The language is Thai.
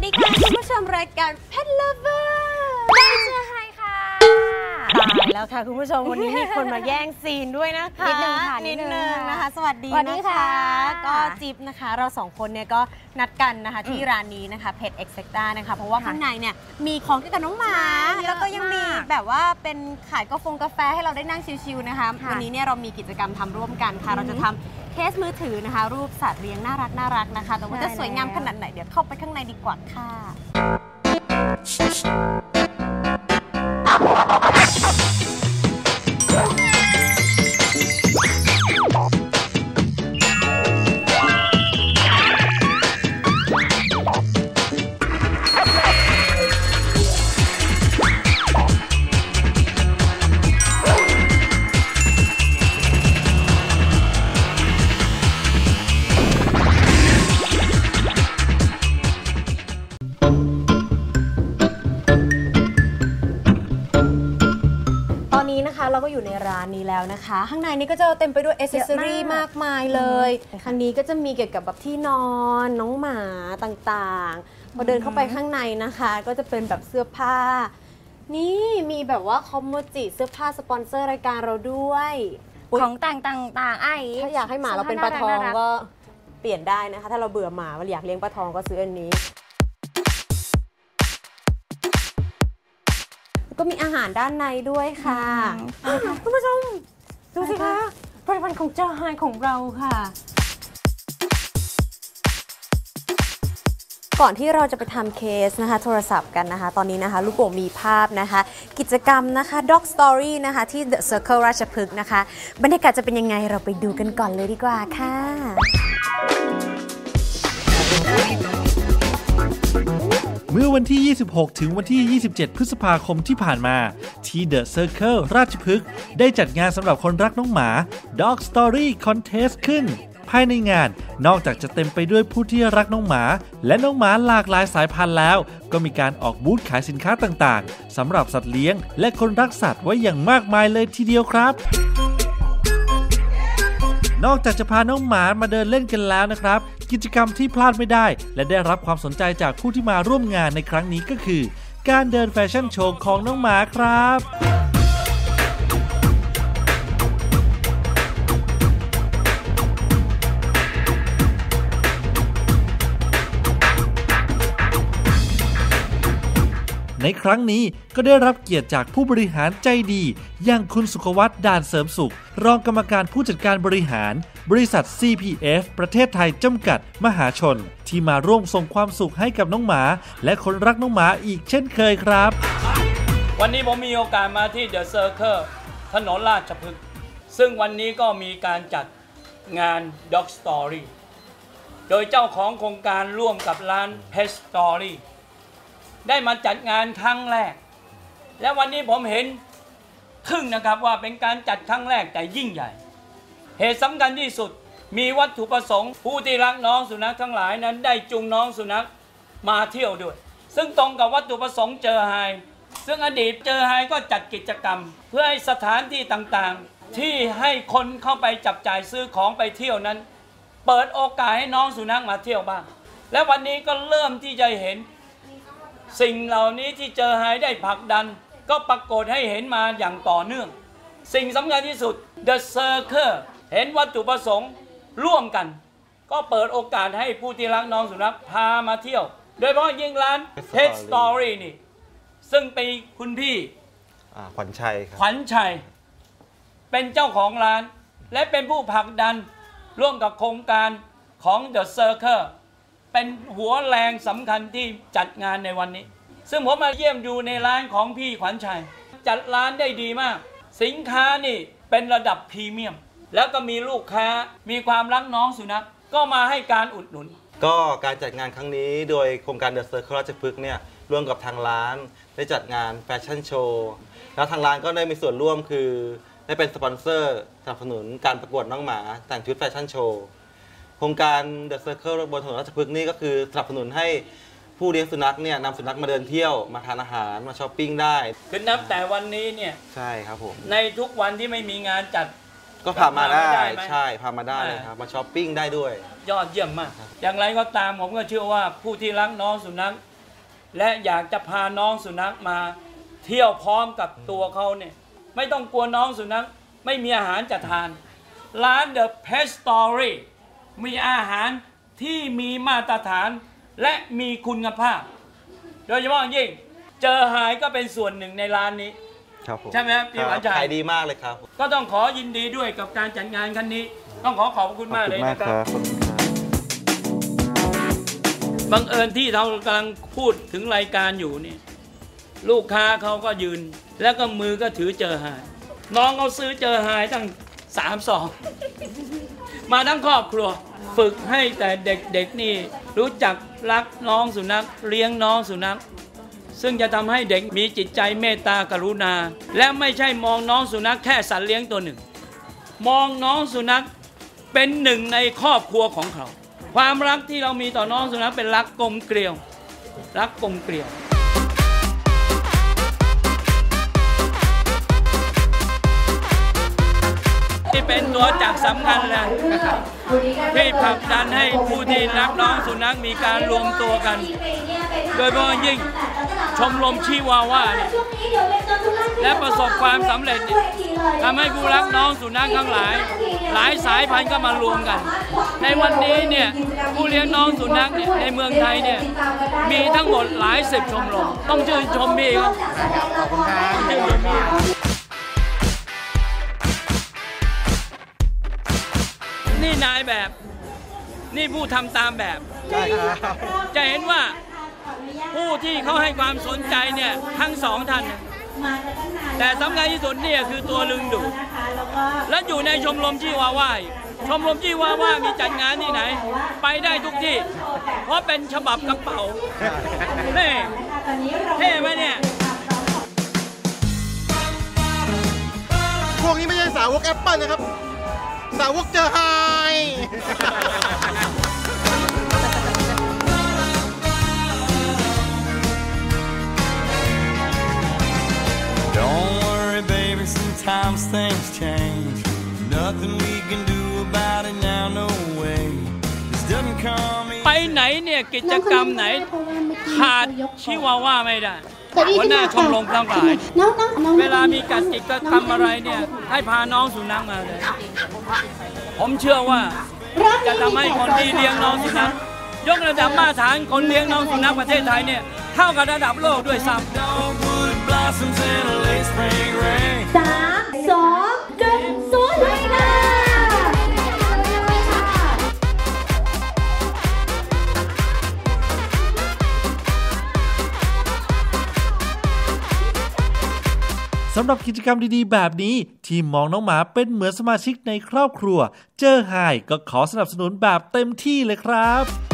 วัสดีค่ะคุณผู้ชมรายการ Pet Lover ได้เชื่อให้ค่ะ ตาย แล้วค่ะคุณผู้ชมวันนี้มีคนมาแย่งซีนด้วยนะคะนิดนึงค่ะนิดนิดนึนึงงนะคะค่ะสวัสดีสวัสดีนะค่ะก็จิ๊บนะคะ เราสองคนเนี่ยก็นัดกันนะคะที่ร้านนี้นะคะ Pet Exacta นะคะ เพราะว่าค่ะข้างในเนี่ยมีของเกี่ยวกับน้องหมาใช่แล้วก็ยังมีเยอะมากแบบว่าเป็นขายกาแฟกาแฟให้เราได้นั่งชิลๆนะคะค่ะวันนี้เนี่ยเรามีกิจกรรมทำร่วมกันค่ะอือฮึเราจะทำเคสมือถือนะคะ รูปสัตว์เลี้ยงน่ารักน่ารักนะคะ แต่ว่าใช่จะสวยงามแล้วขนาดไหนเดี๋ยวเข้าไปข้างในดีกว่าค่ะ เราก็อยู่ในร้านนี้แล้วนะคะ ข้างในนี้ก็จะเต็มไปด้วยอ c เซสซอรีเยอะมากมากมายเลยอืมทางนี้ก็จะมีเกี่ยวกับแบบที่นอนน้องหมาต่างๆ พอเดินเข้าไปข้างในนะคะ ก็จะเป็นแบบเสื้อผ้า นี่มีแบบว่าคอมโมจิเสื้อผ้าสปอนเซอร์รายการเราด้วยอุ๊ยของต่างต่างต่างๆไอ้ถ้าอยากให้หมาเราเป็นปลาทองน่รัก็เปลี่ยนได้นะคะ ถ้าเราเบื่อหมาเราอยากเลี้ยงปลาทองก็ซื้ออันนี้ ก็มีอาหารด้านในด้วยค่ะคุณผู้ชมดูสิคะผลิตภัณฑ์ของเจ้าไฮของเราค่ะ ก่อนที่เราจะไปทำเคสนะคะ โทรศัพท์กันนะคะ ตอนนี้นะคะ ลูกโป่งมีภาพนะคะ กิจกรรมนะคะ Dog Story นะคะ ที่ The Circle ราชพฤกษ์นะคะ บรรยากาศจะเป็นยังไงเราไปดูกันก่อนเลยดีกว่าค่ะ เมื่อวันที่ 26 ถึงวันที่ 27 พฤษภาคมที่ผ่านมา ที่ The Circle ราชพฤกษ์ได้จัดงานสำหรับคนรักน้องหมา Dog Story Contest ขึ้น ภายในงานนอกจากจะเต็มไปด้วยผู้ที่รักน้องหมา และน้องหมาหลากหลายสายพันธุ์แล้ว ก็มีการออกบูธขายสินค้าต่างๆสำหรับสัตว์เลี้ยง และคนรักสัตว์ไว้อย่างมากมายเลยทีเดียวครับนอกจากจะพาน้องหมามาเดินเล่นกันแล้วนะครับ กิจกรรมที่พลาดไม่ได้ และได้รับความสนใจจากผู้ที่มาร่วมงานในครั้งนี้ก็คือ การเดินแฟชั่นโชว์ของน้องหมาครับ ในครั้งนี้ก็ได้รับเกียรติจากผู้บริหารใจดี อย่างคุณสุขวัตด่านเสริมสุข รองกรรมการผู้จัดการบริหาร บริษัท CPF ประเทศไทยจำกัดมหาชน ที่มาร่วมส่งความสุขให้กับน้องหมา และคนรักน้องหมาอีกเช่นเคยครับ วันนี้ผมมีโอกาสมาที่เดอะเซอร์เคิลถนนราชพฤกษ์ซึ่งวันนี้ก็มีการจัดงาน Dog Story โดยเจ้าของโครงการร่วมกับร้าน Pet Story ได้มาจัดงานครั้งแรก และวันนี้ผมเห็นทึ่งนะครับว่าเป็นการจัดครั้งแรกแต่ยิ่งใหญ่ เหตุสำคัญที่สุดมีวัตถุประสงค์ผู้ที่รักน้องสุนัขทั้งหลายนั้นได้จูงน้องสุนัขมาเที่ยวด้วย ซึ่งตรงกับวัตถุประสงค์เจอไฮซึ่งอดีตเจอไฮก็จัดกิจกรรม เพื่อให้สถานที่ต่างๆ ที่ให้คนเข้าไปจับจ่ายซื้อของไปเที่ยวนั้น เปิดโอกาสให้น้องสุนัขมาเที่ยวบ้าง และวันนี้ก็เริ่มที่จะเห็น สิ่งเหล่านี้ที่เจอไฮได้ผลักดัน ก็ปรากฏให้เห็นมาอย่างต่อเนื่อง สิ่งสำคัญที่สุด The Circle เห็นวัตถุประสงค์ร่วมกัน ก็เปิดโอกาสให้ผู้ที่รักน้องสุนัขพามาเที่ยว โดยเฉพาะยิ่งร้าน Pet Story นี่ ซึ่งเป็นคุณพี่อ่าขวัญชัยครับขวัญชัย เป็นเจ้าของร้าน และเป็นผู้ผลักดันร่วมกับโครงการของ The Circle เป็นหัวแรงสำคัญที่จัดงานในวันนี้ ซึ่งผมมาเยี่ยมดูในร้านของพี่ขวัญชัย จัดร้านได้ดีมาก สินค้านี่เป็นระดับพรีเมียม แล้วก็มีลูกค้ามีความรักน้องสุนัขก็มาให้การอุดหนุน ก็การจัดงานครั้งนี้โดยโครงการเดอะเซอร์เคิลราชพฤกษ์เนี่ยร่วมกับทางร้านได้จัดงานแฟชั่นโชว์ แล้วทางร้านก็ได้มีส่วนร่วมคือ ได้เป็นสปอนเซอร์สนับสนุนการประกวดน้องหมาแต่งชุดแฟชั่นโชว์ โครงการเดอะเซอร์เคิลบนถนนราชพฤกษ์นี่ก็คือสนับสนุนให้ผู้เลี้ยงสุนัขเนี่ยนำสุนัขมาเดินเที่ยวมาทานอาหารมาช้อปปิ้งได้คือนับแต่วันนี้เนี่ยใช่ครับผมในทุกวันที่ไม่มีงานจัดก็พามาได้พามาได้ไหมใช่พามาได้เลยครับมาช้อปปิ้งได้ด้วย ยอดเยี่ยมมาก อย่างไรก็ตามผมก็เชื่อว่าผู้ที่รักน้องสุนัขและอยากจะพาน้องสุนัขมาเที่ยวพร้อมกับตัวเขาเนี่ยไม่ต้องกลัวน้องสุนัขไม่มีอาหารจะทาน ร้าน The Pet Story มีอาหารที่มีมาตรฐานและมีคุณภาพ โดยเฉพาะอย่างยิ่ง เจอหายก็เป็นส่วนหนึ่งในร้านนี้ ครับผมใช่ไหมครับพี่หวานชัยขายดีมากเลยครับ ก็ต้องขอยินดีด้วยกับการจัดงานครั้งนี้ ต้องขอขอบคุณมากเลยนะครับ บังเอิญที่เรากำลังพูดถึงรายการอยู่นี่ ลูกค้าเขาก็ยืน แล้วก็มือก็ถือเจอหาย น้องเขาซื้อเจอหายตั้งสามสอง มาทั้งครอบครัว ฝึกให้แต่เด็กๆนี่ รู้จักรักน้องสุนัขเลี้ยงน้องสุนัข ซึ่งจะทำให้เด็กมีจิตใจเมตตากรุณา และไม่ใช่มองน้องสุนัขแค่สัตว์เลี้ยงตัวหนึ่ง มองน้องสุนัขเป็นหนึ่งในครอบครัวของเขา ความรักที่เรามีต่อน้องสุนัขเป็นรักกลมเกลียว รักกลมเกลียว ที่เป็นตัวจักรสำคัญเลยที่ผลักดันให้ผู้ที่รักน้องสุนัขมีการรวมตัวกัน โดยเฉพาะยิ่งชมรมชิวาว่าเนี่ยและประสบความสำเร็จเนี่ยทำให้ผู้รักน้องสุนัขทั้งหลาย หลายสายพันธุ์ก็มารวมกัน ในวันนี้เนี่ยผู้เลี้ยงน้องสุนัขเนี่ยในเมืองไทยเนี่ยมีทั้งหมดหลายสิบชมรมต้องชื่นชมพี่ครับขอบคุณครับ นชมพี่นี่นายแบบ นี่ผู้ทำตามแบบจะเห็นว่าผู้ที่เขาให้ความสนใจเนี่ยทั้งสองท่านเนี่ยแต่สำคัญที่สุดเนี่ยคือตัวลึงดูดและอยู่ในชมรมชีวาว่าอีกชมรมชีวาว่ามีจัดงานที่ไหน ไปได้ทุกที่ เพราะเป็นฉบับกระเป๋านี่เท่ไหมเนี่ยพวกนี้ไม่ใช่สาวกแอปเปิลนะครับ สาวกเจอไฮ Don't worry, baby, sometimes things change. Nothing we can do about it now, no way. This doesn't come ไปไหนเนี่ยกิจกรรมไหน ขาดชิวาว่าไม่ได้ หัวหน้าชมรมทั้งหลายน้องน้องน้องเวลามีการกิจกรรมอะไรเนี่ยให้พาน้องสุนัขมาเลย ผมเชื่อว่าจะทำให้คนที่เลี้ยงน้องสุนัขยกระดับมาตรฐานคนเลี้ยงน้องสุนัขประเทศไทยเนี่ยเท่ากับระดับโลกด้วยซ้ำ สำหรับกิจกรรมดีๆ แบบนี้ ทีมมองน้องหมาเป็นเหมือนสมาชิกในครอบครัว เจอไฮก็ขอสนับสนุนแบบเต็มที่เลยครับ